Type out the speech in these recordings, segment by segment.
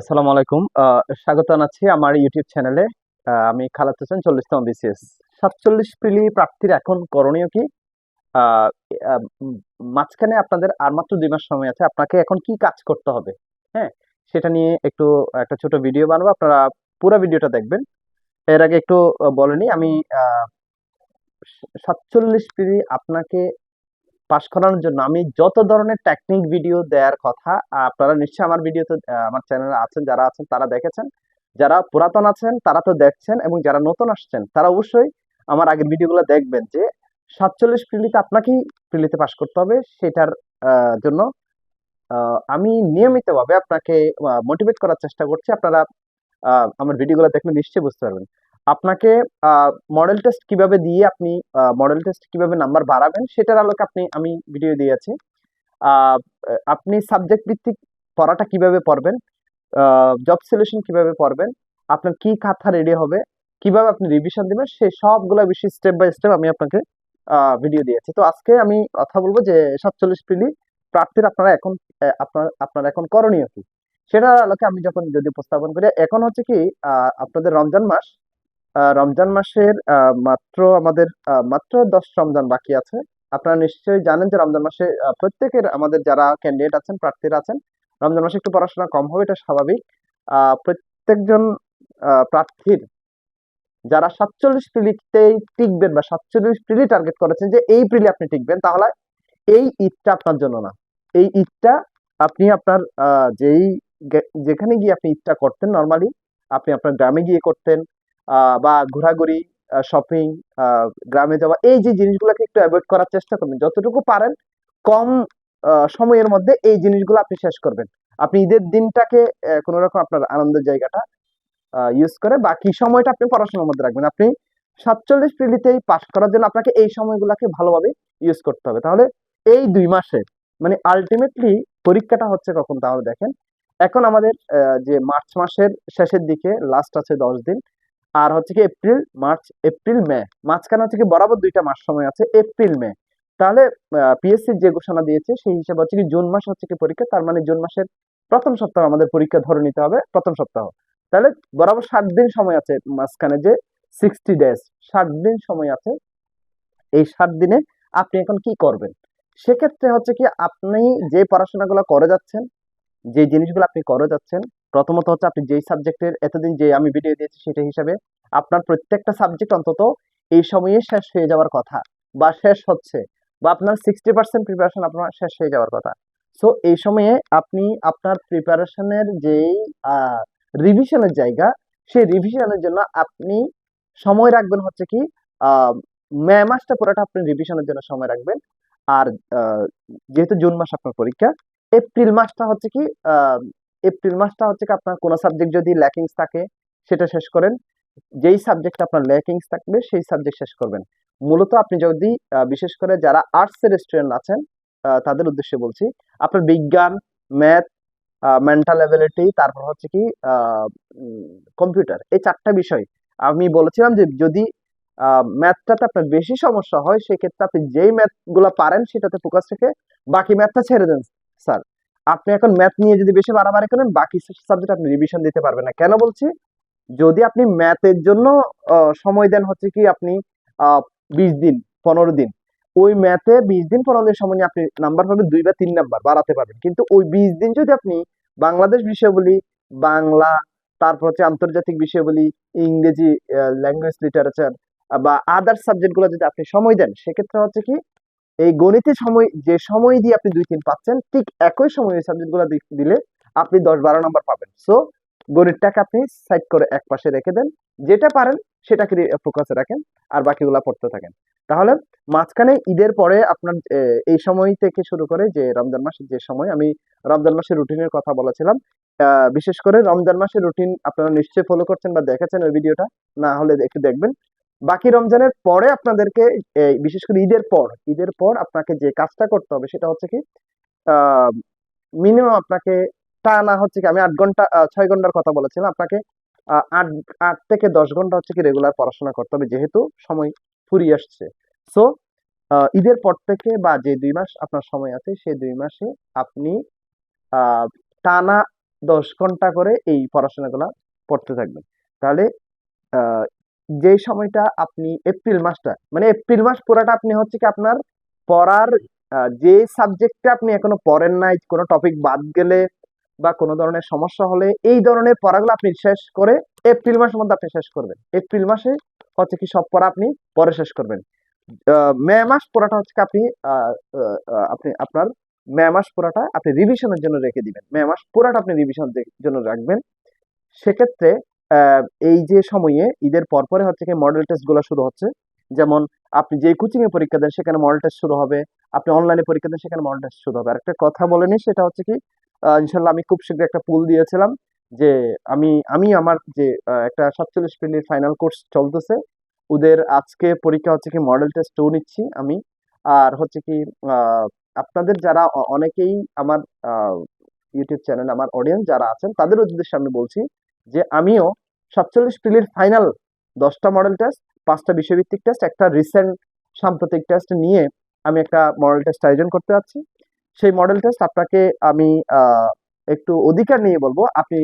আসসালামু আলাইকুম। স্বাগত জানাচ্ছি আমার ইউটিউব চ্যানেলে আমি খালাত হোসেন, চল্লিশতম বিসিএস সাতচল্লিশ পিলি প্রার্থীর এখন করণীয় কি? মাঝখানে আপনাদের আর মাত্র দুই মাস সময় আছে, আপনাকে এখন কি কাজ করতে হবে? হ্যাঁ সেটা নিয়ে একটু একটা ছোট ভিডিও বানাবো, আপনারা পুরো ভিডিওটা দেখবেন। এর আগে একটু বলেনি আমি সাতচল্লিশ পিলি আপনাকে পাশ করানোর জন্য আমি যত ধরনের টেকনিক ভিডিও দেওয়ার কথা, আপনারা নিশ্চয়ই আমার ভিডিওতে আমার চ্যানেলে আছেন, যারা আছেন তারা দেখেছেন। যারা পুরাতন আছেন তারা তো দেখছেন এবং যারা নতুন আসছেন তারা অবশ্যই আমার আগের ভিডিওগুলো দেখবেন যে সাতচল্লিশ প্রিলিতে আপনাকেই প্রিলিতে পাশ করতে হবে, সেটার জন্য আমি নিয়মিতভাবে আপনাকে মোটিভেট করার চেষ্টা করছি। আপনারা আমার ভিডিওগুলো দেখলে নিশ্চয়ই বুঝতে পারবেন। আপনাকে মডেল টেস্ট কীভাবে দিয়ে আপনি মডেল টেস্ট কীভাবে নাম্বার বাড়াবেন সেটার আলোকে আপনি, আমি ভিডিও দিয়েছি আপনি সাবজেক্ট ভিত্তিক পড়াটা কীভাবে পড়বেন জব সলিউশন কীভাবে পড়বেন, আপনার কি খাতা রেডি হবে, কীভাবে আপনি রিভিশন দিবেন সেই সবগুলো বিষয় স্টেপ বাই স্টেপ আমি আপনাকে ভিডিও দিয়েছি তো আজকে আমি কথা বলব যে সাতচল্লিশ পিলি প্রার্থীর আপনারা এখন আপনার আপনার এখন করণীয় কি? সেটার আলোকে আমি যখন যদি উপস্থাপন করি, এখন হচ্ছে কি আপনাদের রমজান মাস রমজান মাসের মাত্র আমাদের মাত্র দশ রমজান বাকি আছে। আপনারা নিশ্চয়ই জানেন যে রমজান মাসে প্রত্যেকের আমাদের যারা ক্যান্ডিডেট আছেন, প্রার্থীরা আছেন, রমজান মাসে একটু পড়াশোনা কম হবে, এটা স্বাভাবিক। প্রত্যেকজন প্রার্থীর যারা সাতচল্লিশ প্রিলিতেই টিকবেন বা সাতচল্লিশ প্রিলি টার্গেট করেছেন যে এই প্রিলি আপনি টিকবেন, তাহলে এই ঈদটা আপনার জন্য না। এই ঈদটা আপনি আপনার যেই যেখানে গিয়ে আপনি ঈদটা করতেন নর্মালি আপনি আপনার গ্রামে গিয়ে করতেন বা ঘোরাঘুরি শপিং গ্রামে যাওয়া, এই যে জিনিসগুলোকে একটু অ্যাভয়েড করার চেষ্টা করবেন। যতটুকু পারেন কম সময়ের মধ্যে এই জিনিসগুলো আপনি শেষ করবেন। আপনি ঈদের দিনটাকে কোনো রকম আপনার আনন্দের জায়গাটা ইউজ করে বাকি সময়টা আপনি পড়াশোনার মধ্যে রাখবেন। আপনি সাতচল্লিশ প্রিলিতেই পাস করার জন্য আপনাকে এই সময়গুলোকে ভালোভাবে ইউজ করতে হবে। তাহলে এই দুই মাসে মানে আলটিমেটলি পরীক্ষাটা হচ্ছে কখন? তাহলে দেখেন, এখন আমাদের যে মার্চ মাসের শেষের দিকে লাস্ট আছে দশ দিন। আর হচ্ছে কি এপ্রিল, মার্চ, এপ্রিল, মে, মাঝখানে হচ্ছে কি বরাবর দুইটা মাস সময় আছে, এপ্রিল, মে। তাহলে পিএসসি যে ঘোষণা দিয়েছে, সেই হিসাবে হচ্ছে কি জুন মাস হচ্ছে কি পরীক্ষা, তার মানে জুন মাসের প্রথম সপ্তাহ আমাদের পরীক্ষা ধরে নিতে হবে, প্রথম সপ্তাহ। তাহলে বরাবর ষাট দিন সময় আছে মাঝখানে যে সিক্সটি ডেজ ষাট দিন সময় আছে, এই ষাট দিনে আপনি এখন কি করবেন? সেক্ষেত্রে হচ্ছে কি আপনি যে পড়াশোনাগুলো করে যাচ্ছেন, যে জিনিসগুলো আপনি করে যাচ্ছেন প্রথমত হচ্ছে আপনি যেই সাবজেক্টের এতদিন যে আমি ভিডিও দিয়েছি সেটা হিসাবে আপনার প্রত্যেকটা সাবজেক্ট অন্তত এই সময়ে শেষ হয়ে যাওয়ার কথা বা শেষ হচ্ছে বা আপনার সিক্সটি পার্সেন্ট প্রিপারেশন আপনার শেষ হয়ে যাওয়ার কথা। সো এই সময়ে আপনি আপনার প্রিপারেশনের যেই রিভিশনের জায়গা, সেই রিভিশনের জন্য আপনি সময় রাখবেন হচ্ছে কি মে মাসটা পুরোটা আপনি রিভিশনের জন্য সময় রাখবেন। আর যেহেতু জুন মাস আপনার পরীক্ষা, এপ্রিল মাসটা হচ্ছে কি এপ্রিল মাসটা হচ্ছে আপনার কোনো সাবজেক্ট যদি ল্যাকিংস থাকে, সেটা শেষ করেন। যেই সাবজেক্ট আপনার ল্যাকিংস থাকবে, সেই সাবজেক্ট শেষ করবেন। মূলত আপনি যদি বিশেষ করে যারা আর্টসের স্টুডেন্ট আছেন তাদের উদ্দেশ্যে বলছি, আপনার বিজ্ঞান ম্যাথ মেন্টাল অ্যাবিলিটি তারপর হচ্ছে কি কম্পিউটার এই চারটা বিষয় আমি বলেছিলাম যে যদি ম্যাথটাতে আপনার বেশি সমস্যা হয়, সেক্ষেত্রে আপনি যেই ম্যাথগুলা পারেন, সেটাতে ফোকাস রেখে বাকি ম্যাথটা ছেড়ে দেন, স্যার। আপনি এখন ম্যাথ নিয়ে যদি বেশি বাড়াবাড়ি করেন, বাকি সাবজেক্ট আপনি রিভিশন দিতে পারবেন না। কেন বলছি? যদি আপনি ম্যাথের জন্য সময় দেন হচ্ছে কি আপনি বিশ দিন, পনেরো দিন। ওই ম্যাথে বিশ দিন, পনেরো দিন সময় আপনি নাম্বার পাবেন দুই বা তিন নাম্বার বাড়াতে পারবেন। কিন্তু ওই বিশ দিন যদি আপনি বাংলাদেশ বিষয়াবলী বাংলা তারপর হচ্ছে আন্তর্জাতিক বিষয়াবলী ইংরেজি ল্যাঙ্গুয়েজ লিটারেচার বা আদার সাবজেক্টগুলো যদি আপনি সময় দেন, সেক্ষেত্রে হচ্ছে কি এই গণিতে সময়, যে সময় দিয়ে আপনি দুই তিন পাচ্ছেন, ঠিক একই সময় ওই সাবজেক্টগুলো দিলে আপনি দশ বারো নম্বর পাবেন। সো গণিতটাকে আপনি সাইড করে এক পাশে রেখে দেন। যেটা পারেন, সেটাকে ফোকাসে রাখেন, আর বাকিগুলা পড়তে থাকেন। তাহলে মাঝখানে ঈদের পরে আপনার এই সময় থেকে শুরু করে যে রমজান মাসের যে সময়, আমি রমজান মাসের রুটিনের কথা বলেছিলাম বিশেষ করে রমজান মাসের রুটিন আপনারা নিশ্চয়ই ফলো করছেন বা দেখেছেন ওই ভিডিওটা না হলে একটু দেখবেন। বাকি রমজানের পরে আপনাদেরকে বিশেষ করে ঈদের পর ঈদের পর আপনাকে যে কাজটা করতে হবে সেটা হচ্ছে কি মিনিমাম আপনাকে টানা হচ্ছে কি, আমি আট ঘণ্টা ছয় ঘণ্টার কথা বলেছিলাম, আপনাকে আট আট থেকে দশ ঘণ্টা হচ্ছে কি রেগুলার পড়াশোনা করতে হবে যেহেতু সময় ফুরিয়ে আসছে। সো ঈদের পর থেকে বা যে দুই মাস আপনার সময় আছে সেই দুই মাসে আপনি টানা দশ ঘণ্টা করে এই পড়াশোনাগুলো পড়তে থাকবেন। তাহলে যেই সময়টা আপনি এপ্রিল মাসটা মানে এপ্রিল মাস পুরাটা আপনি হচ্ছে কি আপনার পড়ার যে সাবজেক্টে আপনি এখনও পড়েন নাই, কোনো টপিক বাদ গেলে বা কোনো ধরনের সমস্যা হলে, এই ধরনের পড়াগুলো আপনি শেষ করে এপ্রিল মাসের মধ্যে আপনি শেষ করবেন। এপ্রিল মাসে হচ্ছে কি সব পড়া আপনি পরে শেষ করবেন। মে মাস পুরাটা হচ্ছে আপনি আপনি, আপনার মে মাস পুরাটা আপনি রিভিশনের জন্য রেখে দিবেন। মে মাস পুরাটা আপনি রিভিশন জন্য রাখবেন। সেক্ষেত্রে এই যে সময়ে ঈদের পরপরে হচ্ছে কি মডেল টেস্টগুলো শুরু হচ্ছে। যেমন আপনি যে কোচিং এ পরীক্ষা দেন সেখানে মডেল টেস্ট শুরু হবে, আপনি অনলাইনে পরীক্ষা দেন সেখানে মডেল টেস্ট শুরু হবে। আর একটা কথা বলেনি সেটা হচ্ছে কি ইনশাল্লাহ আমি খুব শীঘ্র একটা পুল দিয়েছিলাম যে আমি আমি আমার যে একটা সাতচল্লিশ মিনিট ফাইনাল কোর্স চলতেছে, ওদের আজকে পরীক্ষা হচ্ছে কি মডেল টেস্ট টু নিচ্ছি আমি। আর হচ্ছে কি আপনাদের যারা অনেকেই আমার ইউটিউব চ্যানেল আমার অডিয়েন্স যারা আছেন তাদের উদ্দেশ্যে আমি বলছি যে আমিও সাতচল্লিশ পিলির ফাইনাল দশটা মডেল টেস্ট পাঁচটা বিষয়ভিত্তিক টেস্ট একটা রিসেন্ট সাম্প্রতিক টেস্ট নিয়ে আমি একটা মডেল টেস্ট আয়োজন করতে যাচ্ছি। সেই মডেল টেস্ট আপনাকে আমি একটু অধিকার নিয়ে বলব, আপনি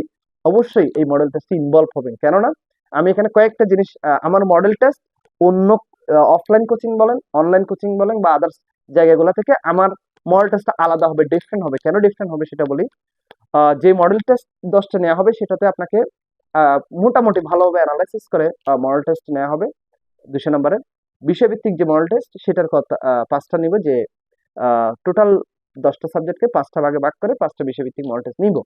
অবশ্যই এই মডেল টেস্টে ইনভলভ হবেন। কেননা আমি এখানে কয়েকটা জিনিস আমার মডেল টেস্ট অন্য অফলাইন কোচিং বলেন অনলাইন কোচিং বলেন বা আদার্স জায়গাগুলো থেকে আমার মডেল টেস্টটা আলাদা হবে ডিফারেন্ট হবে। কেন ডিফারেন্ট হবে সেটা বলি? যে মডেল টেস্ট দশটা নেওয়া হবে, সেটাতে আপনাকে মোটামুটি ভালোভাবে অ্যানালাইসিস করে মডেল টেস্ট নেওয়া হবে দুশো নম্বরের। বিষয়ভিত্তিক যে মডেল টেস্ট সেটার কথা পাঁচটা নিব যে টোটাল দশটা সাবজেক্টকে পাঁচটা ভাগে ভাগ করে পাঁচটা বিষয়ভিত্তিক মডেল টেস্ট নিব।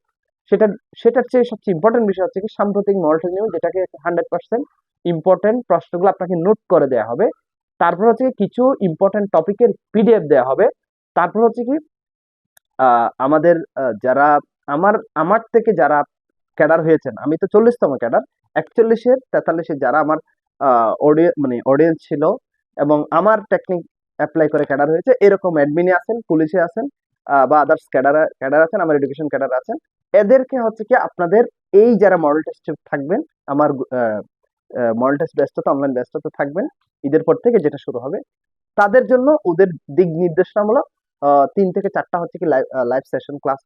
সেটা সেটার চেয়ে সবচেয়ে ইম্পর্টেন্ট বিষয় হচ্ছে কি, সাম্প্রতিক মডেল টেস্ট নিব, যেটাকে হান্ড্রেড পার্সেন্ট ইম্পর্টেন্ট প্রশ্নগুলো আপনাকে নোট করে দেওয়া হবে। তারপর হচ্ছে কিছু ইম্পর্টেন্ট টপিকের পিডিএফ দেওয়া হবে। তারপর হচ্ছে কি আমাদের যারা আমার আমার থেকে যারা ক্যাডার হয়েছেন, আমি তো চল্লিশতম ক্যাডার, একচল্লিশের তেতাল্লিশের যারা আমার অডিয়ে মানে অডিয়েন্স ছিল এবং আমার টেকনিক অ্যাপ্লাই করে ক্যাডার হয়েছে, এরকম অ্যাডমিনে আছেন, পুলিশে আছেন বা আদার্স ক্যাডার ক্যাডার আছেন, আমার এডুকেশন ক্যাডার আছেন, এদেরকে হচ্ছে কি আপনাদের এই যারা মডেল টেস্টে থাকবেন, আমার মডেল টেস্ট ব্যস্ততা অনলাইন ব্যস্ততা থাকবেন, ঈদের পর থেকে যেটা শুরু হবে, তাদের জন্য ওদের দিক নির্দেশনামূলক তিন থেকে চারটা হচ্ছে কি লাইভ সেশন ক্লাস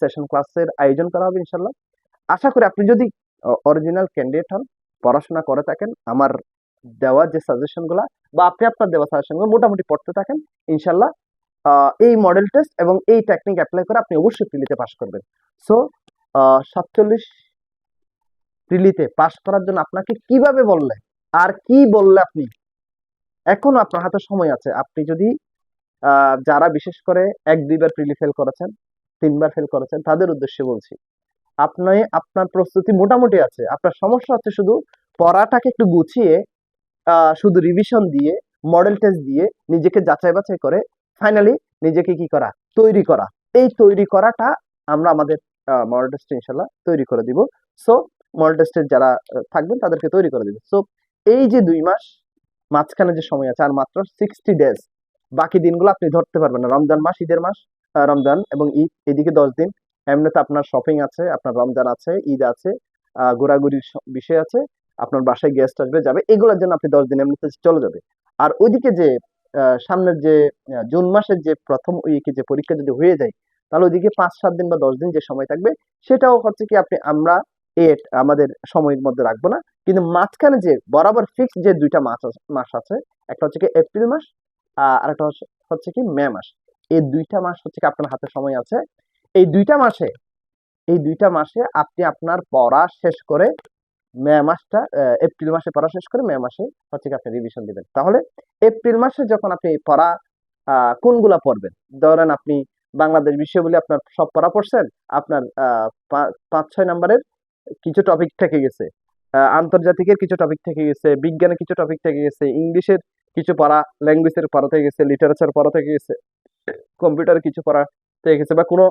সেশন ক্লাসের আয়োজন করা হবে ইনশাল্লাহ আশা করি আপনি যদি অরিজিনাল ক্যান্ডিডেট হন, পড়াশোনা করে থাকেন, আমার দেওয়া যে সাজেশনগুলা বা আপনি আপনার দেওয়া সাজেশনগুলো মোটামুটি পড়তে থাকেন ইনশাল্লাহ এই মডেল টেস্ট এবং এই টেকনিক অ্যাপ্লাই করে আপনি অবশ্যই প্রিলিতে পাস করবেন। সো সাতচল্লিশ প্রিলিতে পাস করার জন্য আপনাকে কীভাবে বললে? আর কি বললে আপনি? এখন আপনার হাতে সময় আছে। আপনি যদি যারা বিশেষ করে এক দুইবার প্রিলি ফেল করেছেন তিনবার ফেল করেছেন, তাদের উদ্দেশ্যে বলছি, আপনি, আপনার প্রস্তুতি মোটামুটি আছে, আপনার সমস্যা হচ্ছে শুধু পড়াটাকে একটু গুছিয়ে শুধু রিভিশন দিয়ে মডেল টেস্ট দিয়ে নিজেকে যাচাই বাছাই করে ফাইনালি নিজেকে কি করা, তৈরি করা। এই তৈরি করাটা আমরা আমাদের মডেল টেস্টে ইনশাল্লাহ তৈরি করে দিব। সো মডেল টেস্টের যারা থাকবেন তাদেরকে তৈরি করে দিব। সো এই যে দুই মাস, মাঝখানে যে সময় আছে, আর মাত্র সিক্সটি ডেজ বাকি দিনগুলো আপনি ধরতে পারবেন না। রমজান মাস, ঈদের মাস রমজান এবং ঈদ এদিকে দশ দিন। এমনিতে আপনার শপিং আছে, আপনার রমজান আছে, ঈদ আছে ঘোরাঘুরির বিষয় আছে, আপনার বাসায় গেস্ট আসবে, যাবে, এগুলোর জন্য আপনি দশ দিন এমনিতে চলে যাবে। আর ওইদিকে যে সামনের যে জুন মাসের যে প্রথম উইকে যে পরীক্ষা যদি হয়ে যায়, তাহলে ওইদিকে পাঁচ, সাত দিন বা দশ দিন যে সময় থাকবে, সেটাও হচ্ছে কি আপনি, আমরা এট আমাদের সময়ের মধ্যে রাখব না। কিন্তু মাঝখানে যে বরাবর ফিক্স যে দুইটা মাস মাস আছে, একটা হচ্ছে কি এপ্রিল মাস আর একটা হচ্ছে কি মে মাস। এই দুইটা মাস হচ্ছে আপনার হাতে সময় আছে। এই দুইটা মাসে, এই দুইটা মাসে আপনি আপনার পড়া শেষ করে মে মাসটা এপ্রিল মাসে পড়া শেষ করে মে মাসে হচ্ছে আপনি রিভিশন দিবেন। তাহলে এপ্রিল মাসে যখন আপনি পড়া কোনগুলা পড়বেন? ধরেন আপনি বাংলাদেশ বিষয় বলে আপনার সব পড়া পড়ছেন, আপনার পাঁচ, ছয় নম্বরের কিছু টপিক থেকে গেছে আন্তর্জাতিকের কিছু টপিক থেকে গেছে, বিজ্ঞানের কিছু টপিক থেকে গেছে, ইংলিশের কিছু পড়া ল্যাঙ্গুয়েজের পড়া থেকে গেছে লিটারেচার পড়া থেকে গেছে। কম্পিউটার কিছু পড়া থেকে গেছে বা কোনো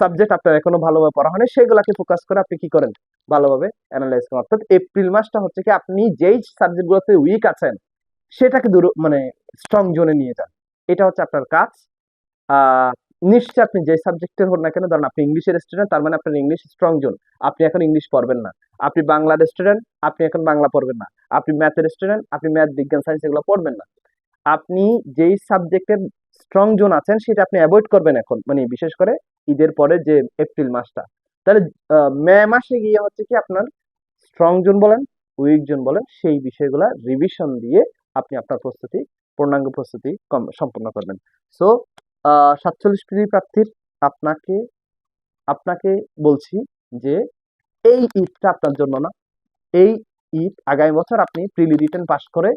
সাবজেক্ট আপনার এখনও ভালোভাবে পড়া হয়নি, সেগুলাকে ফোকাস করে আপনি কি করেন? ভালোভাবে অ্যানালাইজ করেন। অর্থাৎ এপ্রিল মাসটা হচ্ছে কি আপনি যেই সাবজেক্টগুলোতে উইক আছেন, সেটাকে দূর মানে স্ট্রং জোনে নিয়ে যান। এটা হচ্ছে আপনার কাজ। নিশ্চয় আপনি যে সাবজেক্টের হন না কেন, ধরেন আপনি ইংলিশের স্টুডেন্ট তার মানে আপনার ইংলিশ স্ট্রং জোন আপনি এখন ইংলিশ পড়বেন না। আপনি বাংলার স্টুডেন্ট আপনি এখন বাংলা পড়বেন না। আপনি ম্যাথের স্টুডেন্ট আপনি ম্যাথ বিজ্ঞান সায়েন্স এগুলো পড়বেন না। আপনি যেই সাবজেক্টের স্ট্রং জোন আছেন, সেটা আপনি অ্যাভয়েড করবেন এখন। মানে বিশেষ করে ঈদের পরে যে এপ্রিল মাসটা। তাহলে মে মাসে গিয়ে হচ্ছে কি আপনার স্ট্রং জোন বলেন উইক জোন বলেন, সেই বিষয়গুলো রিভিশন দিয়ে আপনি আপনার প্রস্তুতি, পূর্ণাঙ্গ প্রস্তুতি কম- সম্পন্ন করবেন। সো সাতচল্লিশ পিডি প্রার্থীর আপনাকে আপনাকে বলছি যে এই ঈদটা আপনার জন্য না। এই ঈদ আগামী বছর আপনি প্রিলি রিটার্ন পাস করে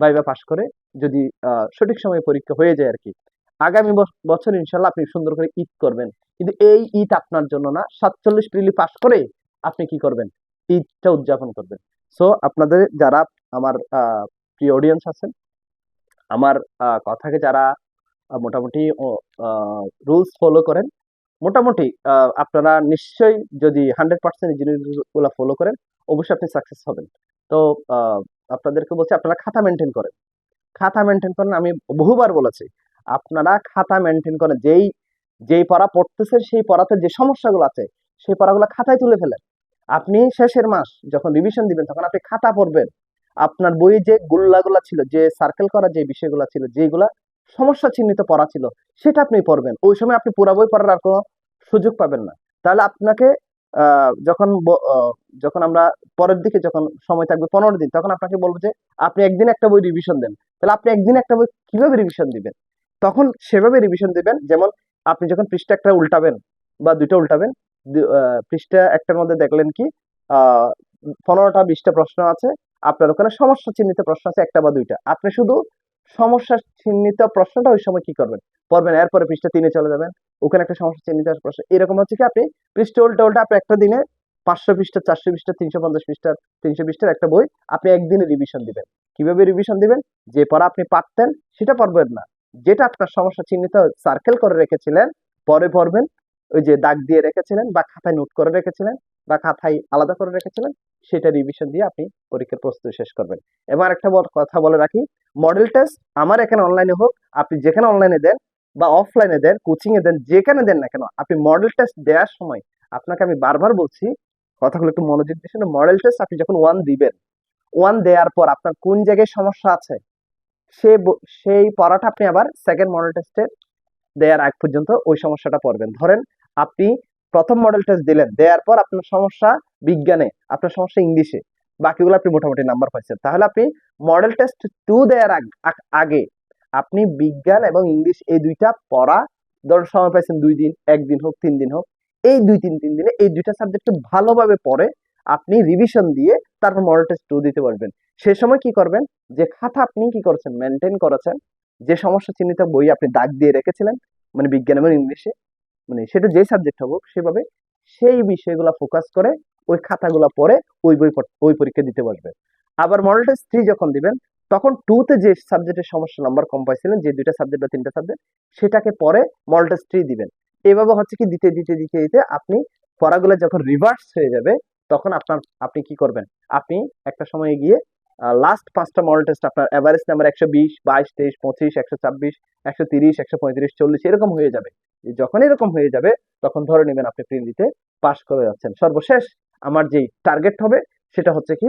ভাইবা পাস করে যদি সঠিক সময়ে পরীক্ষা হয়ে যায় আর কি আগামী বছ- বছর ইনশাল্লাহ আপনি সুন্দর করে ঈদ করবেন। কিন্তু এই ঈদ আপনার জন্য না, সাতচল্লিশ প্রিলি পাস করে আপনি কি করবেন? ঈদটা উদযাপন করবেন। সো আপনাদের যারা আমার প্রিয় অডিয়েন্স আছেন, আমার কথাকে যারা মোটামুটি রুলস ফলো করেন, মোটামুটি আপনারা নিশ্চয়ই যদি হান্ড্রেড পার্সেন্ট জিনিসগুলো ফলো করেন, অবশ্যই আপনি সাকসেস হবেন। তো আপনাদেরকে বলছি, আপনারা খাতা মেনটেন করেন। খাতা মেনটেন করেন, আমি বহুবার বলেছি, আপনারা খাতা মেনটেন করেন, যেই যেই পড়া পড়তেছে সেই পড়াতে যে সমস্যাগুলো আছে, সেই পড়াগুলো খাতায় তুলে ফেলেন। আপনি শেষের মাস যখন রিভিশন দিবেন, তখন আপনি খাতা পড়বেন। আপনার বইয়ে যে গুল্লাগুলা ছিল, যে সার্কেল করা যে বিষয়গুলো ছিল যেগুলা সমস্যা চিহ্নিত পড়া ছিল, সেটা আপনি পড়বেন। ওই সময় আপনি পুরা বই পড়ার আর কোনো সুযোগ পাবেন না। তাহলে আপনাকে যখন যখন আমরা পরের দিকে যখন সময় থাকবে, পনেরো দিন, তখন আপনাকে বলব যে, আপনি একদিন একটা বই রিভিশন দেন। তাহলে আপনি একদিন একটা বই কীভাবে রিভিশন দিবেন? তখন সেভাবে রিভিশন দিবেন, যেমন আপনি যখন পৃষ্ঠা একটা উল্টাবেন বা দুইটা উল্টাবেন পৃষ্ঠা একটার মধ্যে দেখলেন কি পনেরোটা, বিশটা প্রশ্ন আছে, আপনার ওখানে সমস্যা চিহ্নিত প্রশ্ন আছে একটা বা দুইটা। আপনি শুধু সমস্যা চিহ্নিত প্রশ্নটা ওই সময় কি করবেন? পড়বেন, এরপরে পৃষ্ঠা তিনে চলে যাবেন, ওখানে একটা সমস্যা চিহ্নিত প্রশ্ন। এরকম হচ্ছে কি, আপনি পৃষ্ঠা উল্টা উল্টা, আপনি একটা দিনে পাঁচশো পৃষ্ঠা, চারশো পৃষ্ঠা, তিনশো পঞ্চাশ পৃষ্ঠার তিনশো পৃষ্ঠার একটা বই আপনি একদিনে রিভিশন দিবেন। কীভাবে রিভিশন দিবেন? যে পড়া আপনি পারতেন, সেটা পড়বেন না। যেটা আপনার সমস্যা চিহ্নিত সার্কেল করে রেখেছিলেন, পরে পড়বেন। ওই যে দাগ দিয়ে রেখেছিলেন বা খাতায় নোট করে রেখেছিলেন বা খাতায় আলাদা করে রেখেছিলেন, সেটা রিভিশন দিয়ে আপনি পরীক্ষার প্রস্তুতি শেষ করবেন। এবার একটা কথা বলে রাখি মডেল টেস্ট আমার এখানে অনলাইনে হোক, আপনি যেখানে অনলাইনে দেন বা অফলাইনে দেন কোচিং এ দেন, যেখানে দেন না কেন, আপনি মডেল টেস্ট দেওয়ার সময় আপনাকে আমি বারবার বলছি, কথাগুলো একটু মনোযোগ দিয়ে মডেল টেস্ট আপনি যখন ওয়ান দিবেন ওয়ান দেওয়ার পর আপনার কোন জায়গায় সমস্যা আছে, সে সেই পড়াটা আপনি আবার সেকেন্ড মডেল টেস্টে দেওয়ার আগ পর্যন্ত ওই সমস্যাটা পড়বেন। ধরেন আপনি প্রথম মডেল টেস্ট দিলেন দেওয়ার পর আপনার সমস্যা বিজ্ঞানে, আপনার সমস্যা ইংলিশে, বাকিগুলো আপনি মোটামুটি নাম্বার পাইছেন। তাহলে আপনি মডেল টেস্ট টু দেওয়ার আগ- আপনি বিজ্ঞান এবং ইংলিশ এই দুইটা পড়া, ধরুন সময় পাইছেন দুই দিন, একদিন হোক, তিন দিন হোক, এই দুই, তিন তিন দিনে এই দুইটা সাবজেক্ট ভালোভাবে পড়ে আপনি রিভিশন দিয়ে তারপর মডেল টেস্ট টু দিতে পারবেন। সে সময় কি করবেন? যে খাতা আপনি কি করেছেন? মেনটেন করেছেন। যে সমস্যা চিহ্নিত বই আপনি দাগ দিয়ে রেখেছিলেন মানে বিজ্ঞান এবং ইংলিশে মানে সেটা যে সাবজেক্ট হোক সেভাবে সেই বিষয়গুলো ফোকাস করে ওই খাতাগুলো পড়ে ওই বই ওই পরীক্ষা দিতে পারবে। আবার মডেল টেস্ট থ্রি যখন দিবেন, তখন টুতে যে সাবজেক্টের সমস্যা নাম্বার কম পাইছিলেন, যে দুইটা সাবজেক্ট বা তিনটা সাবজেক্ট সেটাকে পরে মডেল টেস্ট থ্রি দিবেন। এভাবে হচ্ছে কি দিতে দিতে দিতে দিতে আপনি পড়াগুলো যখন রিভার্স হয়ে যাবে তখন আপনার, আপনি কি করবেন? আপনি একটা সময় গিয়ে লাস্ট পাঁচটা মডেল টেস্ট আপনার এভারেজ নাম্বার একশো বিশ, বাইশ, তেইশ, পঁচিশ, একশো ছাব্বিশ, একশো তিরিশ, একশো পঁয়ত্রিশ, চল্লিশ, এরকম হয়ে যাবে। যখন এরকম হয়ে যাবে, তখন ধরে নেবেন আপনি প্রিলিতে পাস করে যাচ্ছেন। সর্বশেষ আমার যেই টার্গেট হবে, সেটা হচ্ছে কি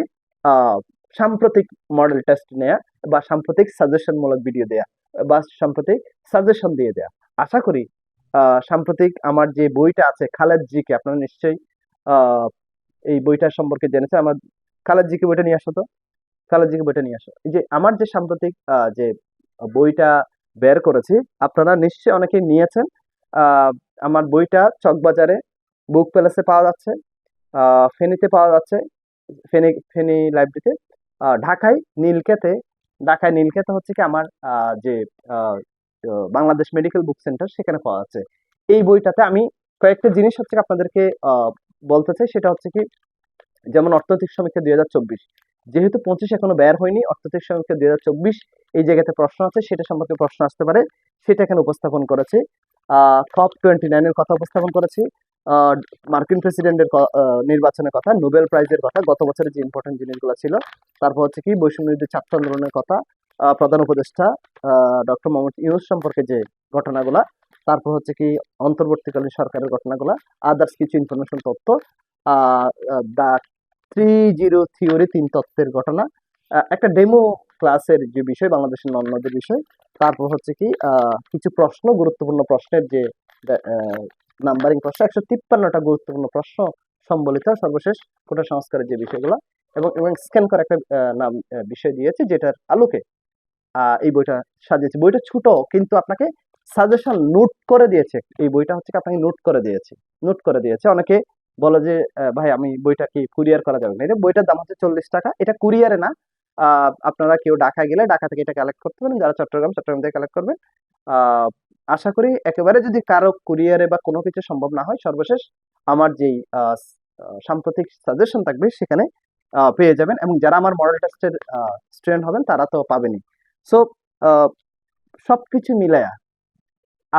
সাম্প্রতিক মডেল টেস্ট নেয়া বা সাম্প্রতিক সাজেশন মূলক ভিডিও দেয়া বা সাম্প্রতিক সাজেশন দিয়ে দেয়া। আশা করি সাম্প্রতিক আমার যে বইটা আছে, খালেদ জিকে, আপনারা নিশ্চয়ই এই বইটা সম্পর্কে জেনেছেন আমার খালেদ জিকে বইটা নিয়ে আসো তো। খালেদ জিকে বইটা নিয়ে আসো। এই যে আমার যে সাম্প্রতিক যে বইটা বের করেছি, আপনারা নিশ্চয়ই অনেকেই নিয়েছেন। আমার বইটা চকবাজারে বুক প্যালেসে পাওয়া যাচ্ছে ফেনীতে পাওয়া যাচ্ছে, ফেনী ফেনী লাইব্রেরিতে। ঢাকায় নীলকেতে ঢাকায় নীলকেতে হচ্ছে কি আমার যে বাংলাদেশ মেডিকেল বুক সেন্টার সেখানে পাওয়া যাচ্ছে। এই বইটাতে আমি কয়েকটা জিনিস হচ্ছে আপনাদেরকে বলতে চাই সেটা হচ্ছে কি, যেমন অর্থনৈতিক সমীক্ষা দুই চব্বিশ, যেহেতু পঁচিশ এখনও ব্যয় হয়নি, অর্থনৈতিক সমীক্ষা দুই হাজার চব্বিশ, এই জায়গাতে প্রশ্ন আছে, সেটা সম্পর্কে প্রশ্ন আসতে পারে, সেটা এখানে উপস্থাপন করেছি। কপ টোয়েন্টি নাইনের কথা উপস্থাপন করেছি মার্কিন প্রেসিডেন্টের নির্বাচনের কথা, নোবেল প্রাইজের কথা, গত বছরের যে ইম্পর্টেন্ট জিনিসগুলো ছিল, তারপর হচ্ছে কি বৈষম্য বিরোধী ছাত্র আন্দোলনের কথা প্রধান উপদেষ্টা ডক্টর মোহাম্মদ ইউনুস সম্পর্কে যে ঘটনাগুলা তারপর হচ্ছে কি অন্তর্বর্তীকালীন সরকারের ঘটনাগুলা আদার্স কিছু ইনফরমেশন তথ্য দা থ্রি জিরো থিওরি তিন তত্ত্বের ঘটনা একটা ডেমো ক্লাসের যে বিষয়, বাংলাদেশের নন নদের বিষয়, তারপর হচ্ছে কি কিছু প্রশ্ন, গুরুত্বপূর্ণ প্রশ্নের যে নাম্বারিং প্রশ্ন, একশো তিপ্পান্নটা গুরুত্বপূর্ণ প্রশ্ন সম্বলিত সর্বশেষ কোটা সংস্কারের যে বিষয়গুলো, এবং এবং স্ক্যান করা একটা নাম বিষয় দিয়েছে, যেটার আলোকে এই বইটা সাজিয়েছে। বইটা ছোট, কিন্তু আপনাকে সাজেশন নোট করে দিয়েছে। এই বইটা হচ্ছে আপনাকে নোট করে দিয়েছে। নোট করে দিয়েছে। অনেকে বলে যে ভাই, আমি বইটা কি কুরিয়ার করা যাবে না? এটা বইটার দাম হচ্ছে চল্লিশ টাকা। এটা কুরিয়ারে না। আপনারা কেউ ঢাকা গেলে ঢাকা থেকে এটা কালেক্ট করতে পারেন। যারা চট্টগ্রাম চট্টগ্রাম থেকে কালেক্ট করবেন। আশা করি একেবারে যদি কারও কুরিয়ারে বা কোনো কিছু সম্ভব না হয়, সর্বশেষ আমার যেই সাম্প্রতিক সাজেশন থাকবে, সেখানে পেয়ে যাবেন। এবং যারা আমার মডেল টেস্টের স্টুডেন্ট হবেন, তারা তো পাবেনই। সো সবকিছু মিলায়া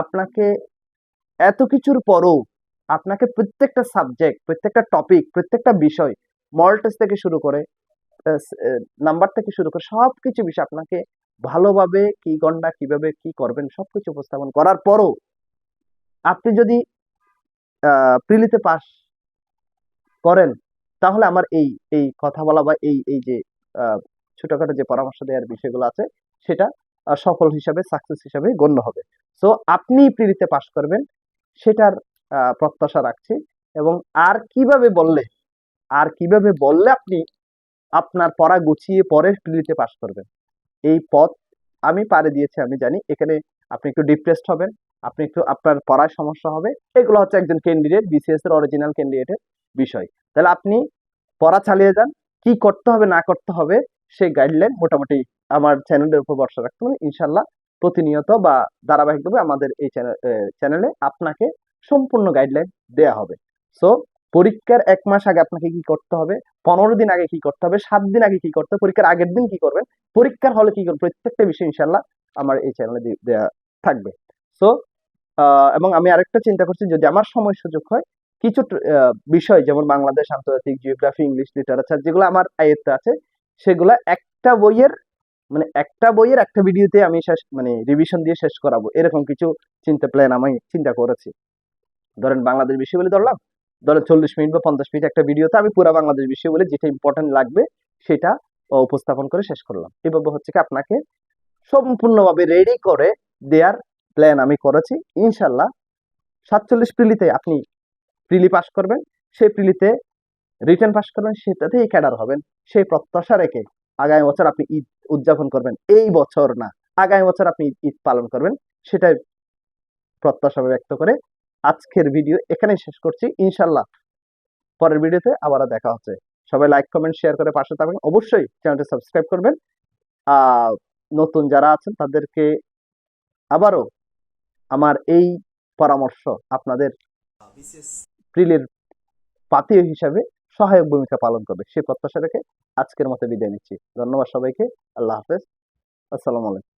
আপনাকে এত কিছুর পরও আপনাকে প্রত্যেকটা সাবজেক্ট প্রত্যেকটা টপিক প্রত্যেকটা বিষয় মডেল টেস্ট থেকে শুরু করে নাম্বার থেকে শুরু করে সব কিছু বিষয় আপনাকে ভালোভাবে কি গন্ডা, কীভাবে কি করবেন সব কিছু উপস্থাপন করার পরও আপনি যদি প্রিলিতে পাস করেন, তাহলে আমার এই এই কথা বলা বা এই এই যে ছোটখাটো যে পরামর্শ দেওয়ার বিষয়গুলো আছে, সেটা সফল হিসাবে সাকসেস হিসাবে গণ্য হবে। সো আপনি প্রিলিতে পাস করবেন, সেটার প্রত্যাশা রাখছি এবং আর কীভাবে বললে, আর কীভাবে বললে আপনি আপনার পড়া গুছিয়ে পরে প্রিলিতে পাস করবেন? এই পথ আমি পারে দিয়েছি, আমি জানি। এখানে আপনি একটু ডিপ্রেসড হবেন, আপনি একটু আপনার পড়ায় সমস্যা হবে। এগুলো হচ্ছে একজন ক্যান্ডিডেট বিসিএস এর অরিজিনাল ক্যান্ডিডেটের বিষয়। তাহলে আপনি পড়া চালিয়ে যান, কি করতে হবে, না করতে হবে, সেই গাইডলাইন মোটামুটি আমার চ্যানেলের উপর ভরসা রাখতে হবে। ইনশাল্লাহ প্রতিনিয়ত বা ধারাবাহিকভাবে আমাদের এই চ্যানেলে আপনাকে সম্পূর্ণ গাইডলাইন দেয়া হবে। সো পরীক্ষার এক মাস আগে আপনাকে কি করতে হবে? পনেরো দিন আগে কি করতে হবে? সাত দিন আগে কি করতে হবে? পরীক্ষার আগের দিন কি করবেন? পরীক্ষার হলে কি করবেন? প্রত্যেকটা বিষয় ইনশাল্লাহ আমার এই চ্যানেলে দেওয়া থাকবে। সো এবং আমি আরেকটা চিন্তা করছি, যদি আমার সময় সুযোগ হয়, কিছু বিষয় যেমন বাংলাদেশ, আন্তর্জাতিক জিওগ্রাফি ইংলিশ লিটারেচার যেগুলো আমার আয়ত্তে আছে, সেগুলো একটা বইয়ের মানে একটা বইয়ের একটা ভিডিওতে আমি শেষ মানে রিভিশন দিয়ে শেষ করাবো। এরকম কিছু চিন্তা প্ল্যান আমি চিন্তা করেছি। ধরেন বাংলাদেশ বিষয় বলে ধরলাম, ধরেন চল্লিশ মিনিট বা পঞ্চাশ মিনিট একটা ভিডিওতে আমি পুরো বাংলাদেশ বিষয় বলে যেটা ইম্পর্টেন্ট লাগবে, সেটা উপস্থাপন করে শেষ করলাম। এভাবে হচ্ছে কি আপনাকে সম্পূর্ণভাবে রেডি করে দেওয়ার প্ল্যান আমি করেছি। ইনশাল্লাহ সাতচল্লিশ প্রিলিতে আপনি প্রিলি পাস করবেন, সেই প্রিলিতে রিটার্ন পাস করবেন, সেটাতেই ক্যাডার হবেন। সেই প্রত্যাশা রেখে আগামী বছর আপনি ঈদ উদযাপন করবেন। এই বছর না আগামী বছর আপনি ঈদ পালন করবেন। সেটাই প্রত্যাশা ব্যক্ত করে আজকের ভিডিও এখানেই শেষ করছি। ইনশাল্লাহ পরের ভিডিওতে আবারও দেখা হচ্ছে। সবাই লাইক কমেন্ট শেয়ার করে পাশে থাকবেন। অবশ্যই চ্যানেলটি সাবস্ক্রাইব করবেন। আহ নতুন যারা আছেন তাদেরকে আবারও আমার এই পরামর্শ আপনাদের প্রিলের পাতীয় হিসাবে সহায়ক ভূমিকা পালন করবে। সেই প্রত্যাশা রেখে আজকের মতো বিদায় নিচ্ছি। ধন্যবাদ সবাইকে। আল্লাহ হাফেজ। আসসালামু আলাইকুম।